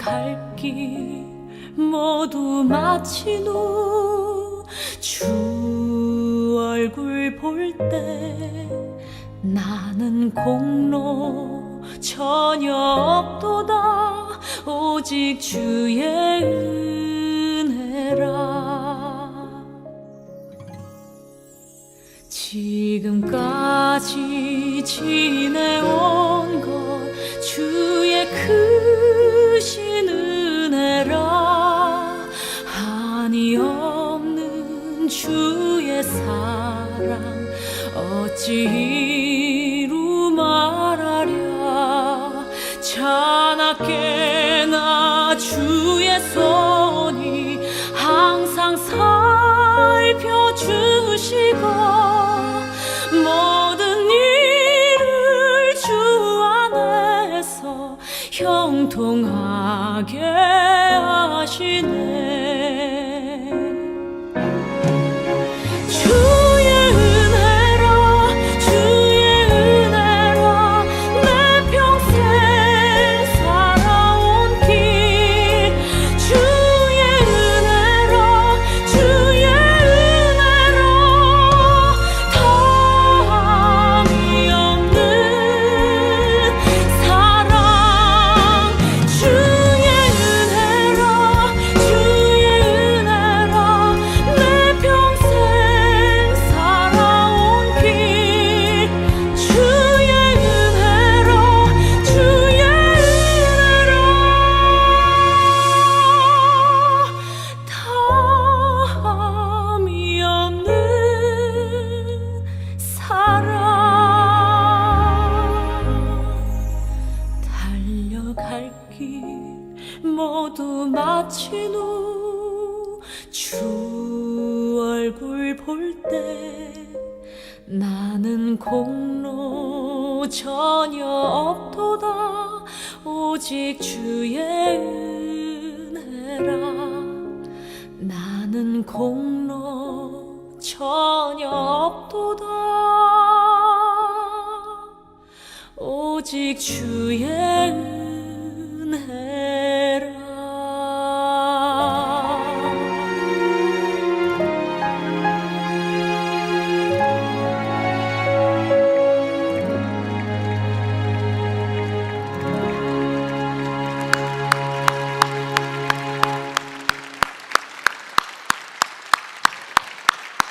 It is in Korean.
갈 길 모두 마친 후 주 얼굴 볼 때 나는 공로 전혀 없도다. 오직 주의 은혜라. 지금까지 지내온 것 주의 크 주의 사랑 어찌 이루 말하랴? 자나깨 나 주의 손이 항상 살펴주시고 모든 일을 주 안에서 형통하게 하시네 갈 길 모두 마친 후 주 얼굴 볼 때 나는 공로 전혀 없도다. 오직 주의 은혜라. 나는 공로 전혀 없도다. 오직 주의